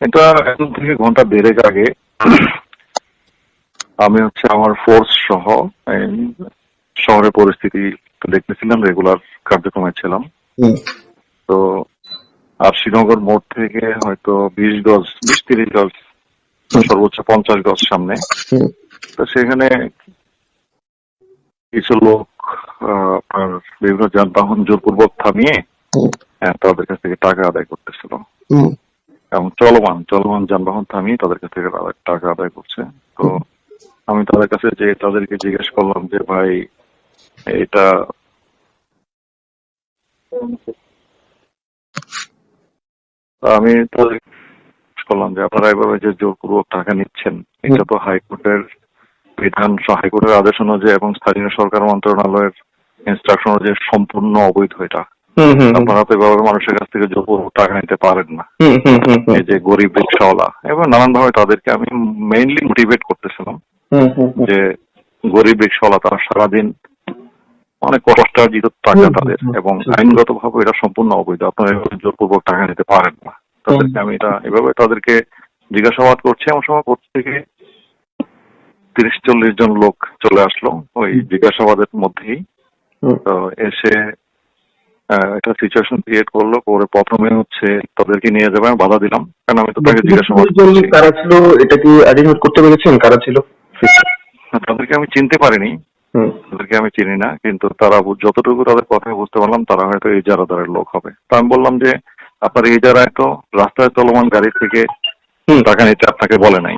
এটা এখন থেকে ঘণ্টা দেড়েক আগে আমি হচ্ছে আমার ফোর্স সহ শহরের পরিস্থিতি দেখতেছিলাম রেগুলার কার্যক্রমে ছিলাম। তো আর শ্রীনগর মোড় থেকে হয়তো বিশ গজ বিশ তিরিশ গজ সর্বোচ্চ পঞ্চাশ গজ সামনে। তো সেখানে কিছু লোক আপনার বিভিন্ন যানবাহন জোরপূর্বক থামিয়ে হুম। তাদের কাছ থেকে টাকা আদায় করতেছিল। এবং চলমান চলমান যানবাহন থামিয়ে তাদের কাছ থেকে টাকা আদায় করছে। তো আমি তাদের কাছে যে তাদেরকে জিজ্ঞেস করলাম যে ভাই এটা আমি তাদের করলাম যে আপনারা এভাবে যে জোরপূর্বক টাকা নিচ্ছেন এটা তো হাইকোর্টের বিধান হাইকোর্টের আদেশ অনুযায়ী এবং স্থানীয় সরকার মন্ত্রণালয়ের ইনস্ট্রাকশন অনুযায়ী সম্পূর্ণ অবৈধ এটা। আপনারা তো এভাবে মানুষের কাছ থেকে জোরপূর্বক টাকা নিতে পারেন না। এই যে গরিব রিক্সাওয়ালা এবং নানান ভাবে তাদেরকে আমি মেইনলি মোটিভেট করতেছিলাম যে গরিব রিক্সাওয়ালা তারা সারাদিন অনেক কষ্টার্জিত টাকা তাদের এবং আইনগত ভাবে এটা সম্পূর্ণ অবৈধ আপনারা জোরপূর্বক টাকা নিতে পারেন না। তাদেরকে আমি এটা এভাবে তাদেরকে জিজ্ঞাসাবাদ করছি। এমন সময় থেকে তিরিশ চল্লিশ জন লোক চলে আসলো ওই জিজ্ঞাসাবাদের মধ্যেই। তো এসে একটা সিচুয়েশন ক্রিয়েট করল করে প্রথমে হচ্ছে তাদেরকে নিয়ে যাবে আমি বাধা দিলাম। কারণ আমি তো তাকে জিজ্ঞাসাবাদ কারা ছিল? এটা কি আইডেন্টিফাই করতে পেরেছেন? কারা ছিল? তাদেরকে আমি চিনতে পারিনি। তাদেরকে আমি চিনি না কিন্তু তারা যতটুকু তাদের কথা বুঝতে পারলাম তারা হয়তো এই জারাদারের লোক হবে। তো আমি বললাম যে আপনার এই জারায় তো রাস্তায় চলমান গাড়ি থেকে টাকা নিতে আপনাকে বলে নাই।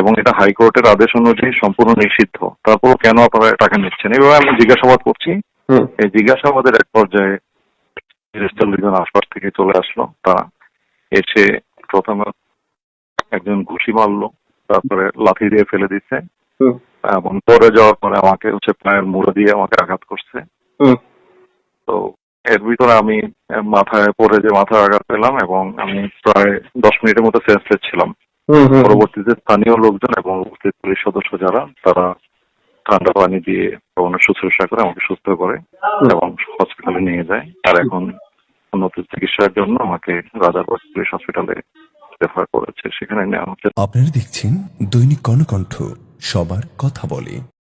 এবং এটা হাইকোর্টের আদেশ অনুযায়ী সম্পূর্ণ নিষিদ্ধ। তারপর কেন আপনারা টাকা নিচ্ছেন? এইভাবে আমি জিজ্ঞাসাবাদ করছি। এই জিজ্ঞাসাবাদের এক পর্যায়ে তিরিশ চল্লিশ আশপাশ থেকে চলে আসলো। তারা এসে প্রথমে একজন ঘুষি মারলো তারপরে লাঠি দিয়ে ফেলে দিচ্ছে। এবং পরে যাওয়ার পরে আমাকে হচ্ছে পায়ের মুড়ে দিয়ে আমাকে আঘাত করছে। তো এর ভিতরে আমি মাথায় পরে যে মাথায় আঘাত পেলাম এবং আমি প্রায় দশ মিনিটের মতো সেন্সলেস ছিলাম। পরবর্তীতে স্থানীয় লোকজন এবং উপস্থিত পুলিশ সদস্য যারা তারা ঠান্ডা পানি দিয়ে অনেক শুশ্রূষা করে আমাকে সুস্থ করে এবং হসপিটালে নিয়ে যায়। আর এখন উন্নত চিকিৎসার জন্য আমাকে রাজারবাগ পুলিশ হসপিটালে রেফার করেছে। সেখানে নেওয়া হচ্ছে। আপনারা দেখছেন দৈনিক কর্ণকণ্ঠ সবার কথা বলে।